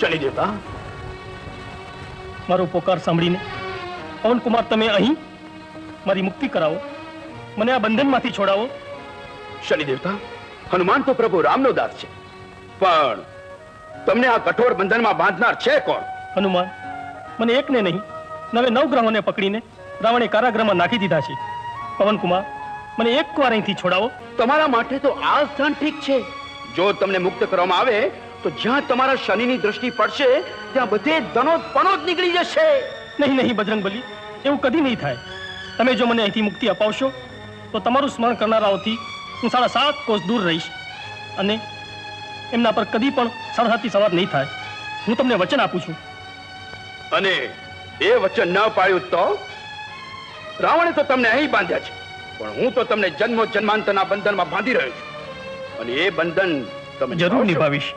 શનિ દેવતા મારો પોકાર સાંભળીને પવનકુમાર તમે અહીં મારી મુક્તિ કરાવો. મને આ બંધનમાંથી છોડાવો. શનિ દેવતા હનુમાન તો પ્રભુ રામનો દાસ છે. પણ તમને આ કઠોર બંધનમાં બાંધનાર છે કોણ? હનુમાન મને એકને નહીં નવે નવ ગ્રહોને પકડીને રાવણે કારાગ્રહમાં નાખી દીધા છે. પવનકુમાર મને એકવાર અહીંથી છોડાવો. તમારા માટે તો આ સ્થાન ઠીક છે. જો તમને મુક્ત કરવામાં આવે તો જ્યાં તમારા શનિની દ્રષ્ટિ પડશે ત્યાં બધે ધનોત પનોત નીકળી જશે. નહીં નહીં બજરંગબલી એવું કદી નહીં થાય. તમે જો મને અહીંથી મુક્તિ અપાવશો તો તમારું સ્મરણ કરનારાઓથી હું સાડા સાત કોષ દૂર રહીશ. અને એમના પર કદી પણ સરહદથી સવાર નહીં થાય. હું તમને વચન આપું છું. અને એ વચન ન પાળ્યું તો? રાવણે તો તમને અહીં બાંધ્યા છે. પણ હું તો તમને જન્મો જન્માંતરના બંધનમાં બાંધી રહ્યો છું. અને એ બંધન તમે જરૂર. નિભાવીશ.